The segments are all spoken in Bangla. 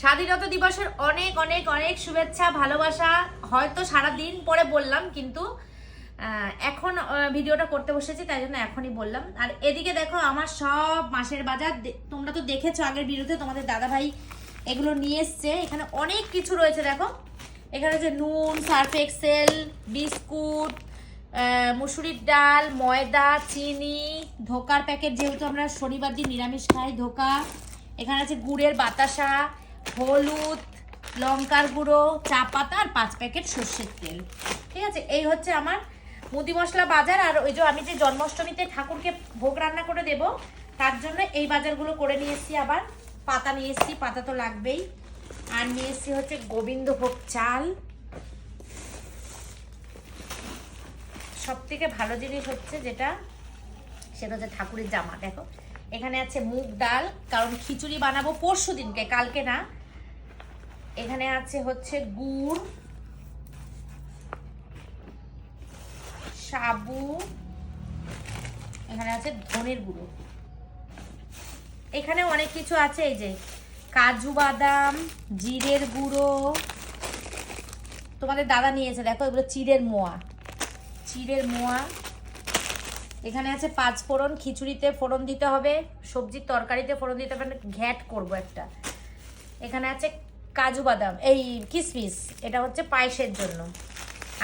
স্বাধীনতা দিবসের অনেক অনেক অনেক শুভেচ্ছা, ভালোবাসা। হয়তো সারা দিন পরে বললাম, কিন্তু এখন ভিডিওটা করতে বসেছি, তাই জন্য এখনই বললাম। আর এদিকে দেখো, আমার সব মাসের বাজার তোমরা তো দেখেছ আগের ভিডিওতে তোমাদের দাদা ভাই এগুলো নিয়ে এসছে। এখানে অনেক কিছু রয়েছে, দেখো। এখানে যে নুন, সার্ফ এক্সেল, বিস্কুট মুসুরির ডাল, ময়দা, চিনি, ধোকার প্যাকেট, যেহেতু আমরা শনিবার দিন নিরামিষ খাই, ধোকা। এখানে আছে গুড়ের বাতাসা। হলুদ, লঙ্কার গুঁড়ো, চা পাতা আর পাঁচ প্যাকেট সর্ষের তেল। ঠিক আছে? এই হচ্ছে আমার মুদি মশলা বাজার। আর ওই যে আমি যে জন্মাষ্টমীতে ঠাকুরকে ভোগ রান্না করে দেব, তার জন্য এই বাজারগুলো করে নিয়ে এসেছি আবার। পাতা নিয়ে এসেছি, পাতা তো লাগবেই। আর নিয়ে এসেছি হচ্ছে গোবিন্দভোগ চাল। সব থেকে ভালো জিনিস হচ্ছে যেটা, সেটা হচ্ছে ঠাকুরের জামা, দেখো। এখানে আছে মুগ ডাল, কারণ খিচুড়ি বানাবো পরশু দিনকে, কালকে না। এখানে আছে হচ্ছে গুড়, সাবু, এখানে আছে ধনের গুঁড়ো। এখানে অনেক কিছু আছে, এই যে কাজু বাদাম, জিরের গুঁড়ো। তোমাদের দাদা নিয়েছে, দেখো এগুলো চিড়ের মোয়া। চিড়ের মোয়া এখানে আছে পাঁচ ফোড়ন, খিচুড়িতে ফোড়ন দিতে হবে, সবজির তরকারিতে ফোড়ন দিতে হবে, ঘ্যাট করব একটা। এখানে আছে কাজু বাদাম, এই কিসমিস, এটা হচ্ছে পায়েসের জন্য।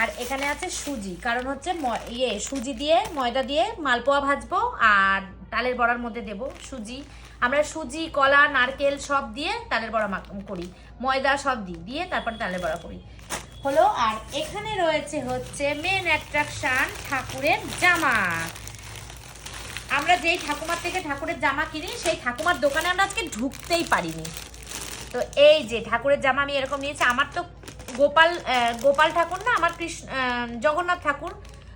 আর এখানে আছে সুজি, কারণ হচ্ছে ইয়ে সুজি দিয়ে, ময়দা দিয়ে মালপোয়া ভাজবো আর তালের বড়ার মধ্যে দেব সুজি। আমরা সুজি, কলা, নারকেল সব দিয়ে তালের বড়া করি। ময়দা সব দিই দিয়ে তারপর তালের বড়া করি। হলো, আর এখানে রয়েছে হচ্ছে মেন অ্যাট্রাকশন ঠাকুরের জামা। আমরা যেই ঠাকুমার থেকে ঠাকুরের জামা কিনি, সেই ঠাকুমার দোকানে আমরা আজকে ঢুকতেই পারিনি। তো এই যে ঠাকুরের জামা আমি এরকম নিয়েছি, আমার তো গোপাল গোপাল ঠাকুর না, আমার কৃষ্ণ জগন্নাথ ঠাকুর।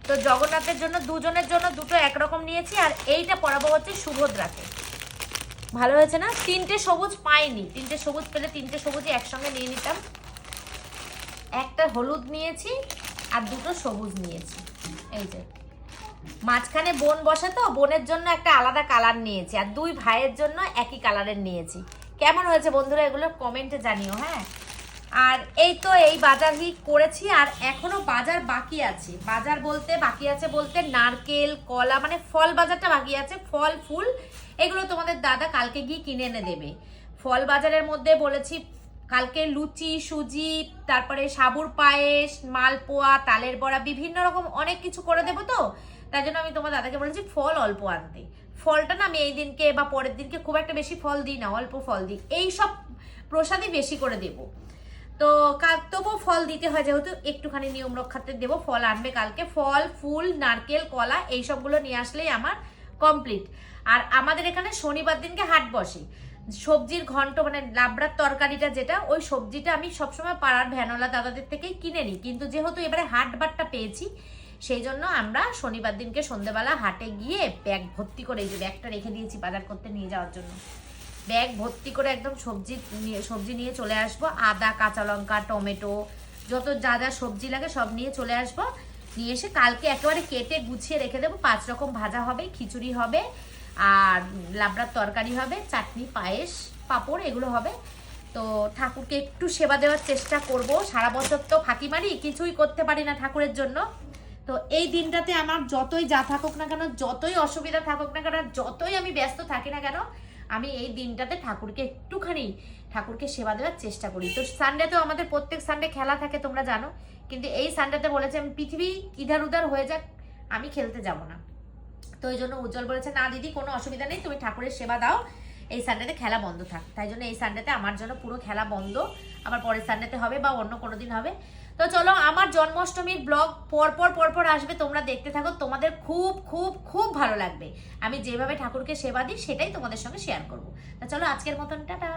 তো জগন্নাথের জন্য, দুজনের জন্য দুটো একরকম নিয়েছি, আর এইটা পরাবো হচ্ছে সুভদ্রাকে। ভালো হয়েছে না? তিনটে সবুজ পাইনি। তিনটে সবুজ পেলে তিনটে সবুজই একসঙ্গে নিয়ে নিতাম। একটা হলুদ নিয়েছি, আর দুটো সবুজ নিয়েছি। এই যে। মাঝখানে বোন বসে তো, বোনের জন্য একটা আলাদা কালার নিয়েছি আর দুই ভাইয়ের জন্য একই কালারের নিয়েছি। কেমন হয়েছে বন্ধুরা এগুলো কমেন্টে জানিও হ্যাঁ? আর এই তো এই বাজারই করেছি আর এখনও বাজার বাকি আছে। বাজার বলতে, বাকি আছে বলতে নারকেল, কলা মানে ফল বাজারটা বাকি আছে, ফল, ফুল, এগুলো তোমাদের দাদা কালকে গিয়ে কিনে এনে দেবে। ফল বাজারের মধ্যে বলেছি, কালকে লুচি, সুজি, তারপরে সাবুর পায়েস, মালপোয়া, তালের বড়া, বিভিন্ন রকম অনেক কিছু করে দেবো তো। তাই জন্য আমি তোমার দাদাকে বলেছি, ফল অল্প আনতে। ফলটা না আমি এই দিনকে বা পরের দিনকে খুব একটা বেশি ফল দিই না, অল্প ফল দিই। এই সব প্রসাদই বেশি করে দেবো। তো কাল, তবুও ফল দিতে হয় যেহেতু, একটুখানি নিয়ম রক্ষাতে দেবো, ফল আনবে কালকে। ফল, ফুল, নারকেল, কলা, এই সবগুলো নিয়ে আসলেই আমার কমপ্লিট আর আমাদের এখানে শনিবার দিনকে হাট বসে। সবজির ঘন্ট মানে লাবড়ার তরকারিটা যেটা, ওই সবজিটা আমি সবসময় পাড়ার ভ্যানোলা দাদাদের থেকেই কিনে নিই। কিন্তু যেহেতু এবারে হাট বাটটা পেয়েছি সেই জন্য আমরা শনিবার দিনকে সন্ধেবেলা হাটে গিয়ে ব্যাগ ভর্তি করে এই যে ব্যাগটা রেখে দিয়েছি বাজার করতে নিয়ে যাওয়ার জন্য। ব্যাগ ভর্তি করে একদম সবজি নিয়ে সবজি নিয়ে চলে আসব। আদা, কাঁচা লঙ্কা, টমেটো, যত যা যা সবজি লাগে সব নিয়ে চলে আসব। নিয়ে এসে কালকে একেবারে কেটে গুছিয়ে রেখে দেবো। পাঁচ রকম ভাজা হবে, খিচুড়ি হবে, আর লাবড়ার তরকারি হবে, চাটনি, পায়েস, পাঁপড়, এগুলো হবে। তো ঠাকুরকে একটু সেবা দেওয়ার চেষ্টা করব। সারা বছর তো ফাঁকি মারি, কিছুই করতে পারি না ঠাকুরের জন্য। তো এই দিনটাতে আমার যতই যা থাকুক না কেন, যতই অসুবিধা থাকুক না কেন যতই আমি ব্যস্ত থাকি না কেন, আমি এই দিনটাতে ঠাকুরকে একটুখানি ঠাকুরকে সেবা দেওয়ার চেষ্টা করি। তো সানডেতেও আমাদের প্রত্যেক সানডে খেলা থাকে তোমরা জানো, কিন্তু এই সানডেতে বলেছে আমি পৃথিবী ইধার উধার হয়ে যাক, আমি খেলতে যাব না। তো ওই জন্য উজ্জ্বল বলেছে, না দিদি, কোনো অসুবিধা নেই, তুমি ঠাকুরের সেবা দাও এই সানডেতে খেলা বন্ধ থাক। তাই জন্য এই সানডেতে আমার জন্য পুরো খেলা বন্ধ। আবার পরের সানডেতে হবে বা অন্য কোনো দিন হবে। তো চলো, আমার জন্মাষ্টমীর ব্লগ পরপর পরপর আসবে। তোমরা দেখতে থাকো। তোমাদের খুব খুব খুব ভালো লাগবে। আমি যেভাবে ঠাকুরকে সেবা দিই, সেটাই তোমাদের সঙ্গে শেয়ার করব। তা চলো, আজকের মতন, টাটা!